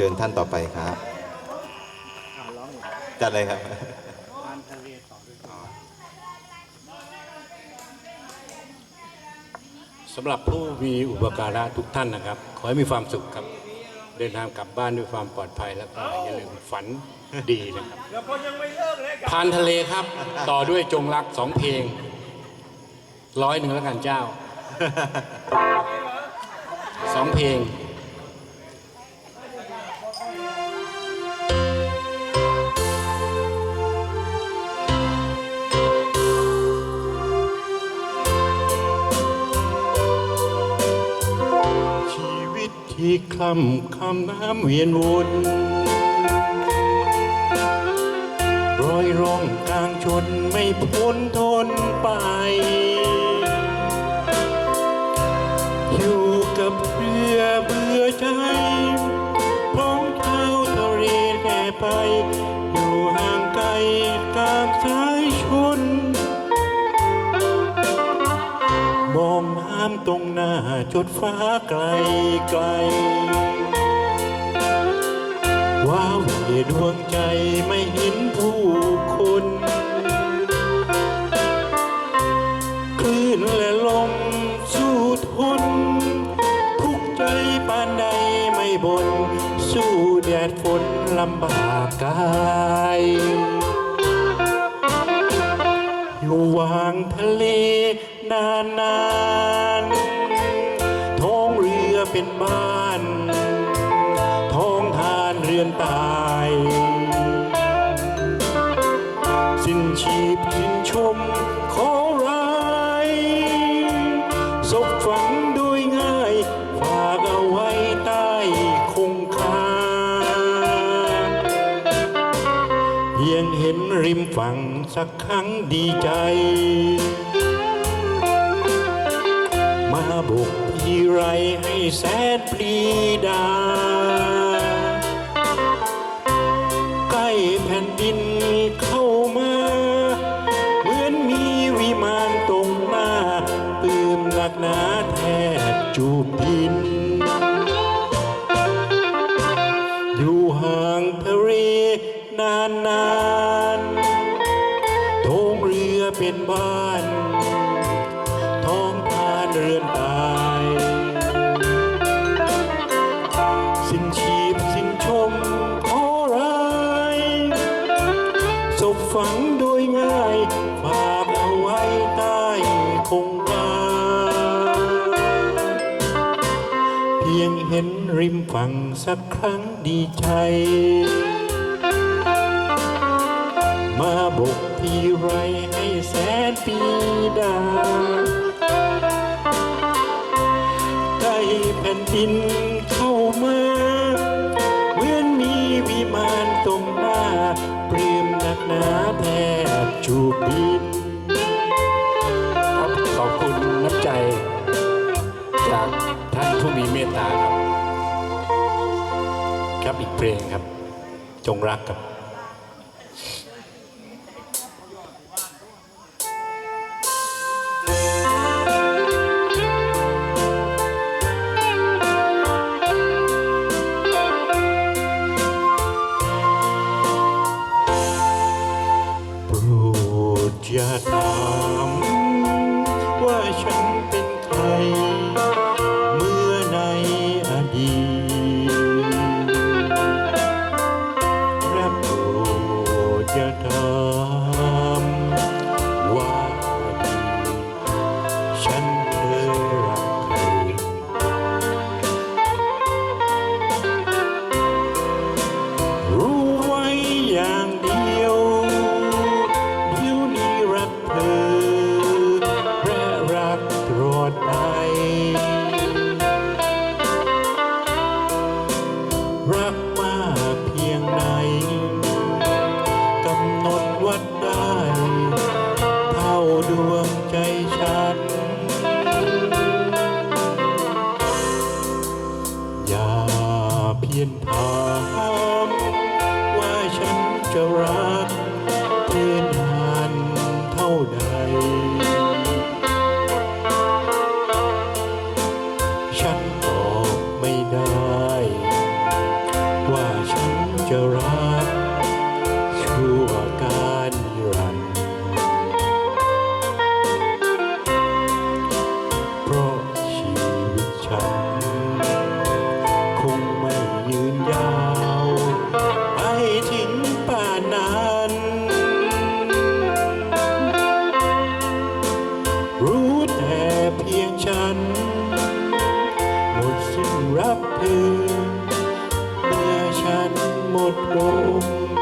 เชิญท่านต่อไปครับจัดเลยครับสำหรับผู้มีอุปการะทุกท่านนะครับ ขอให้มีความสุขครับ เดินทางกลับบ้านด้วยความปลอดภัยแล้วก็อย่าลืมฝันดีนะครับพานทะเลครับ ต่อด้วยจงรักสองเพลง ร้อยหนึ่งแล้วกันเจ้าสองเพลง ที่คลำคำน้ำเวียนวนรอยร่องกลางชนไม่พ้นทนไป จดฟ้าไกลไกล ว้าวเดวงใจไม่เห็นผู้คนคลื่นและลมสู้ทน ทุกใจปานใดไม่บน สู้แดดฝนลำบากกายอยู่วางทะเลนานนาน ตาย สิ้นชีพยินชมขอร้ายศพฝังโดยง่าย ฝากเอาไว้ใต้คงคาเพียงเห็นริมฝั่งสักครั้งดีใจ มาบุกทีไรให้แสนปรีดา ดินเข้ามา เหมือนมีวิมานตรงหน้าปื้มหนักหนาแทบจูบดิน ห็นริมฝั่งสักครั้งดีใจ มาบกทีไรให้แสนปีดาใกล้แผ่นดินเข้ามาเหมือนมีวิมานตรงหน้าเปรียมหนักหนาแทบจูบดินครับขอบคุณน้ำใจจากท่านผู้มีเมตตาครับ เพลงครับ จงรักครับโปรดอย่า ด one more.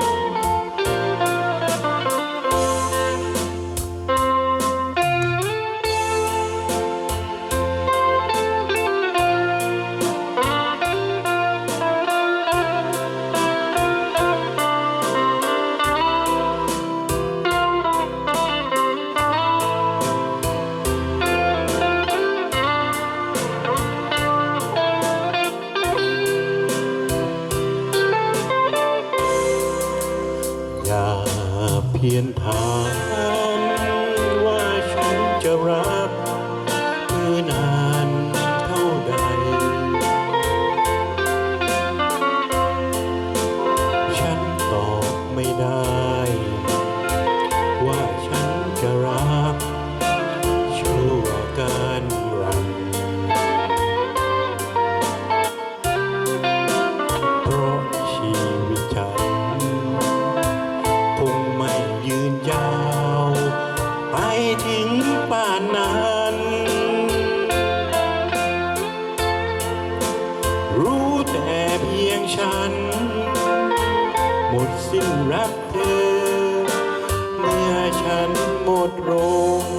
ิ้งป่านนั้น รู้แต่เพียงฉัน หมดสิ้นรักเธอ เมื่อฉันหมดลม